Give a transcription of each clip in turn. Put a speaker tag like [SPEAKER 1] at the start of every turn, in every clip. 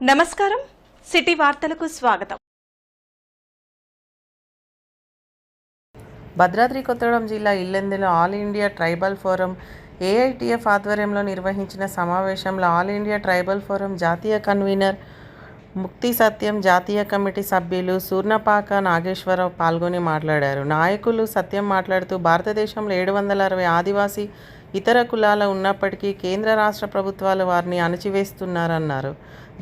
[SPEAKER 1] నమస్కారం. సిటీ వార్తలకు స్వాగతం.
[SPEAKER 2] భద్రాద్రి కొత్తగూడెం జిల్లా ఇల్లెందులో all India tribal forum AITF ఆధ్వర్యంలో నిర్వహించిన సమావేశంలో ఆల్ ఇండియా ట్రైబల్ ఫోరం జాతీయ కన్వీనర్ ముక్తి సత్యం జాతీయ కమిటీ సభ్యులు సూర్ణపాక నాగేశ్వరరావు పాల్గొని మాట్లాడారు. నాయకులు సత్యం మాట్లాడుతూ భారతదేశంలో ఏడు వందల అరవై ఆదివాసీ ఇతర కులాల ఉన్నప్పటికీ కేంద్ర రాష్ట్ర ప్రభుత్వాలు వారిని అణచివేస్తున్నారన్నారు.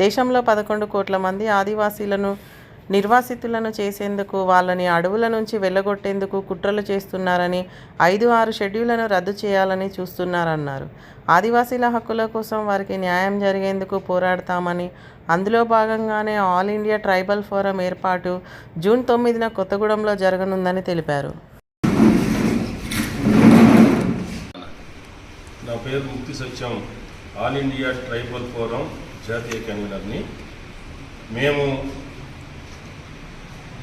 [SPEAKER 2] దేశంలో పదకొండు కోట్ల మంది ఆదివాసీలను నిర్వాసితులను చేసేందుకు వాళ్ళని అడవుల నుంచి వెళ్ళగొట్టేందుకు కుట్రలు చేస్తున్నారని ఐదు ఆరు షెడ్యూళ్ళను రద్దు చేయాలని చూస్తున్నారన్నారు. ఆదివాసీల హక్కుల కోసం వారికి న్యాయం జరిగేందుకు పోరాడతామని అందులో భాగంగానే ఆల్ ఇండియా ట్రైబల్ ఫోరం ఏర్పాటు జూన్ తొమ్మిదిన కొత్తగూడెంలో జరగనుందని తెలిపారు
[SPEAKER 3] నా పేరు Mukti Satyam. All India tribal forum జాతీయ కన్వీనర్ని మేము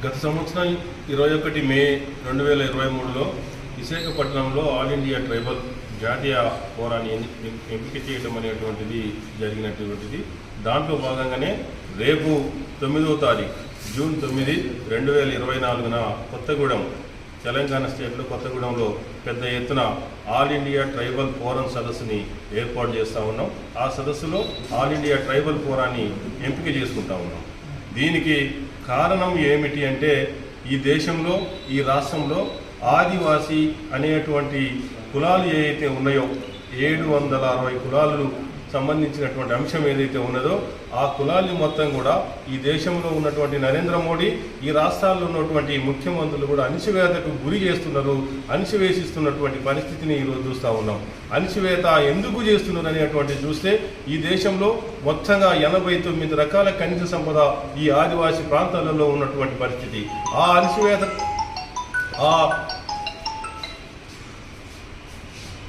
[SPEAKER 3] గత సంవత్సరం ఇరవై ఒకటి మే రెండు వేల ఇరవై మూడులో విశాఖపట్నంలో ఆల్ ఇండియా ట్రైబల్ జాతీయ ఫోరాన్ని ఎంపిక చేయడం అనేటువంటిది జరిగినటువంటిది. దాంట్లో భాగంగానే రేపు తొమ్మిదవ తారీఖు జూన్ తొమ్మిది రెండు వేల ఇరవై నాలుగున కొత్తగూడెం తెలంగాణ స్టేట్లో కొత్తగూడెంలో పెద్ద ఎత్తున ఆల్ ఇండియా ట్రైబల్ ఫోరం సదస్సుని ఏర్పాటు చేస్తూ ఉన్నాం. ఆ సదస్సులో ఆల్ ఇండియా ట్రైబల్ ఫోరాన్ని ఎంపిక చేసుకుంటా ఉన్నాం. దీనికి కారణం ఏమిటి అంటే ఈ దేశంలో ఈ రాష్ట్రంలో ఆదివాసీ అనేటువంటి కులాలు ఏవైతే ఉన్నాయో ఏడు వందల అరవై కులాలు సంబంధించినటువంటి అంశం ఏదైతే ఉన్నదో ఆ కులాల్ని మొత్తం కూడా ఈ దేశంలో ఉన్నటువంటి నరేంద్ర మోడీ ఈ రాష్ట్రాల్లో ఉన్నటువంటి ముఖ్యమంత్రులు కూడా అణిచివేతకు గురి చేస్తున్నారు అణిచివేసిస్తున్నటువంటి పరిస్థితిని ఈరోజు చూస్తూ ఉన్నాం. అణిచివేత ఎందుకు చేస్తున్నారు అనేటువంటి చూస్తే ఈ దేశంలో మొత్తంగా ఎనభై తొమ్మిది రకాల ఖనిజ సంపద ఈ ఆదివాసీ ప్రాంతాలలో ఉన్నటువంటి పరిస్థితి. ఆ అణిచివేత ఆ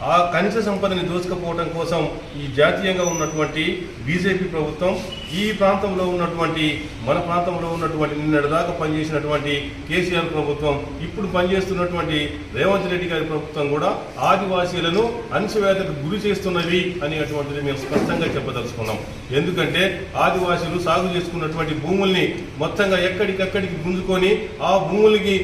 [SPEAKER 3] ఆ కనీస సంపదని దోచుకపోవడం కోసం ఈ జాతీయంగా ఉన్నటువంటి బీజేపీ ప్రభుత్వం ఈ ప్రాంతంలో ఉన్నటువంటి మన ప్రాంతంలో ఉన్నటువంటి నిన్నటిదాకా పనిచేసినటువంటి కేసీఆర్ ప్రభుత్వం ఇప్పుడు పనిచేస్తున్నటువంటి రేవంత్ రెడ్డి గారి ప్రభుత్వం కూడా ఆదివాసీలను అణచివేతకు గురి చేస్తున్నది అనేటువంటిది మేము స్పష్టంగా చెప్పదలుచుకున్నాం. ఎందుకంటే ఆదివాసీలు సాగు చేసుకున్నటువంటి భూముల్ని మొత్తంగా ఎక్కడికక్కడికి గుంజుకొని ఆ భూములకి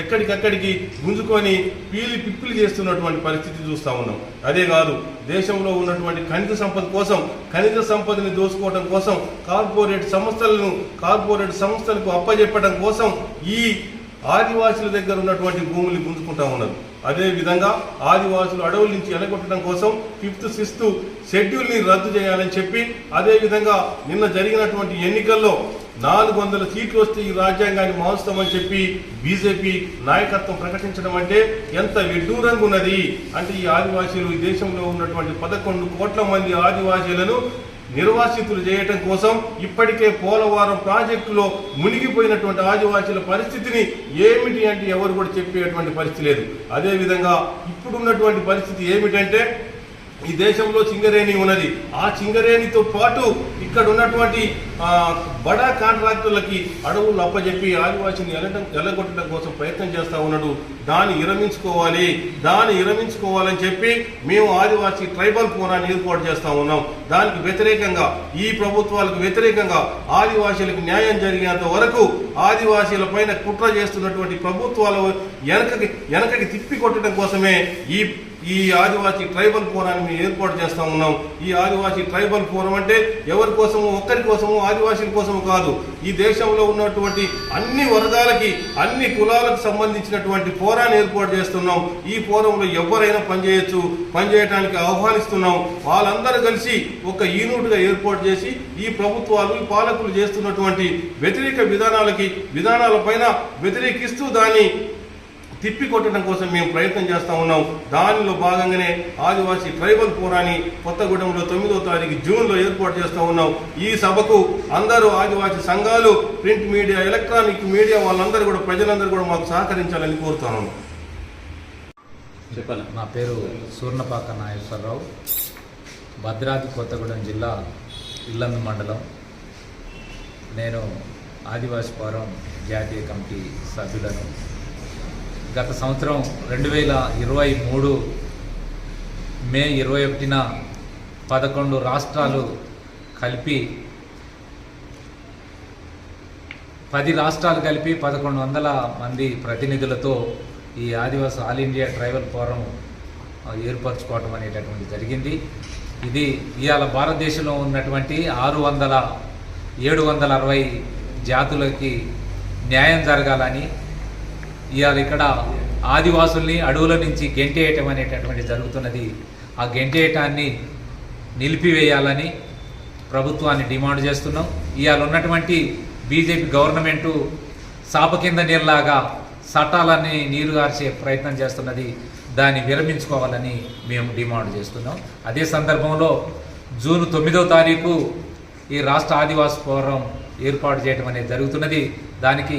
[SPEAKER 3] ఎక్కడికక్కడికి గుంజుకొని పీలి పిప్పులు చేస్తున్నటువంటి పరిస్థితి చూస్తూ ఉన్నాం. అదే కాదు దేశంలో ఉన్నటువంటి ఖనిజ సంపద కోసం ఖనిజ సంపదని దోచుకోవడం కోసం కార్పొరేట్ సంస్థలను కార్పొరేట్ సంస్థలకు అప్పజెప్పడం కోసం ఈ ఆదివాసుల దగ్గర ఉన్నటువంటి భూములు గుంజుకుంటా ఉన్నారు అదే విధంగా ఆదివాసులు అడవుల నుంచి ఎలగొట్టడం కోసం ఫిఫ్త్ సిక్స్త్ షెడ్యూల్ని రద్దు చేయాలని చెప్పి అదేవిధంగా నిన్న జరిగినటువంటి ఎన్నికల్లో నాలుగు వందల సీట్లు వస్తే ఈ రాజ్యాంగాన్ని మారుస్తామని చెప్పి బీజేపీ నాయకత్వం ప్రకటించడం అంటే ఎంత విడ్డూరంగా ఉన్నది? అంటే ఈ ఆదివాసీలు ఈ దేశంలో ఉన్నటువంటి పదకొండు కోట్ల మంది ఆదివాసీలను నిర్వాసితులు చేయటం కోసం ఇప్పటికే పోలవరం ప్రాజెక్టులో మునిగిపోయినటువంటి ఆదివాసీల పరిస్థితిని ఏమిటి అంటే ఎవరు కూడా చెప్పేటువంటి పరిస్థితి లేదు. అదేవిధంగా ఇప్పుడున్నటువంటి పరిస్థితి ఏమిటంటే ఈ దేశంలో చింగరేణి ఉన్నది. ఆ చింగరేణితో పాటు ఇక్కడ ఉన్నటువంటి బడా కాంట్రాక్టులకి అడవులు అప్పజెప్పి ఆదివాసిని ఎలటం ఎల్లగొట్టడం కోసం ప్రయత్నం చేస్తూ ఉన్నాడు. దాన్ని విరమించుకోవాలి దాన్ని విరమించుకోవాలని చెప్పి మేము ఆదివాసీ ట్రైబల్ ఫోరాన్ని ఏర్పాటు చేస్తూ ఉన్నాం. దానికి వ్యతిరేకంగా ఈ ప్రభుత్వాలకు వ్యతిరేకంగా ఆదివాసీలకు న్యాయం జరిగేంత వరకు ఆదివాసీల పైన కుట్ర చేస్తున్నటువంటి ప్రభుత్వాలు వెనకకి వెనకకి తిప్పి కొట్టడం కోసమే ఈ ఈ ఆదివాసీ ట్రైబల్ ఫోరాన్ని మేము ఏర్పాటు చేస్తా ఉన్నాం. ఈ ఆదివాసీ ట్రైబల్ ఫోరం అంటే ఎవరి కోసము ఒక్కరి కోసము ఆదివాసీల కోసము కాదు. ఈ దేశంలో ఉన్నటువంటి అన్ని వర్గాలకి అన్ని కులాలకు సంబంధించినటువంటి ఫోరాన్ని ఏర్పాటు చేస్తున్నాం. ఈ ఫోరంలో ఎవరైనా పనిచేయొచ్చు పనిచేయడానికి ఆహ్వానిస్తున్నాం. వాళ్ళందరూ కలిసి ఒక యూనిట్గా ఏర్పాటు చేసి ఈ ప్రభుత్వాలు ఈ పాలకులు చేస్తున్నటువంటి వ్యతిరేక విధానాలకి విధానాలపైన వ్యతిరేకిస్తూ దాన్ని తిప్పి కొట్టడం కోసం మేము ప్రయత్నం చేస్తూ ఉన్నాం. దానిలో భాగంగానే ఆదివాసీ ట్రైబల్ పోరాని కొత్తగూడెంలో తొమ్మిదో తారీఖు జూన్లో ఏర్పాటు చేస్తూ ఉన్నాం. ఈ సభకు అందరూ ఆదివాసీ సంఘాలు ప్రింట్ మీడియా ఎలక్ట్రానిక్ మీడియా వాళ్ళందరూ కూడా ప్రజలందరూ కూడా మాకు సహకరించాలని కోరుతున్నాను
[SPEAKER 4] చెప్పాలి. నా పేరు సూర్ణపాక నాగేశ్వరరావు. భద్రాద్రి కొత్తగూడెం జిల్లా ఇల్లందు మండలం. నేను ఆదివాసి ఫోరం జాతీయ కమిటీ సభ్యులను గత సంవత్సరం రెండు వేల ఇరవై మూడు మే ఇరవై ఒకటిన పదకొండు రాష్ట్రాలు కలిపి పది రాష్ట్రాలు కలిపి పదకొండు వందల మంది ప్రతినిధులతో ఈ ఆదివాసి ఆల్ ఇండియా ట్రైబల్ ఫోరం ఏర్పరచుకోవటం అనేటటువంటి జరిగింది. ఇది ఇవాళ భారతదేశంలో ఉన్నటువంటి ఆరు వందల ఏడు వందల అరవై జాతులకి న్యాయం జరగాలని ఇవాళ ఇక్కడ ఆదివాసుల్ని అడవుల నుంచి గెంటేయటం అనేటటువంటి జరుగుతున్నది. ఆ గెంటేయటాన్ని నిలిపివేయాలని ప్రభుత్వాన్ని డిమాండ్ చేస్తున్నాం. ఇవాళ ఉన్నటువంటి బీజేపీ గవర్నమెంటు సాప కింద నీళ్ళలాగా చట్టాలన్నీ నీరు గార్చే ప్రయత్నం చేస్తున్నది. దాన్ని విరమించుకోవాలని మేము డిమాండ్ చేస్తున్నాం. అదే సందర్భంలో జూన్ తొమ్మిదో తారీఖు ఈ రాష్ట్ర ఆదివాసీ ఫోరం ఏర్పాటు చేయడం అనేది జరుగుతున్నది. దానికి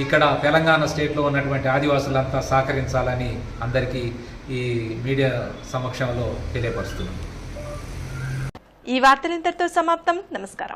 [SPEAKER 4] ఇక్కడ తెలంగాణ స్టేట్లో ఉన్నటువంటి ఆదివాసులంతా సహకరించాలని అందరికీ ఈ మీడియా సమక్షంలో తెలియపరుస్తున్నాం.
[SPEAKER 1] ఈ వార్తలు ఇంతటితో సమాప్తం. నమస్కారం.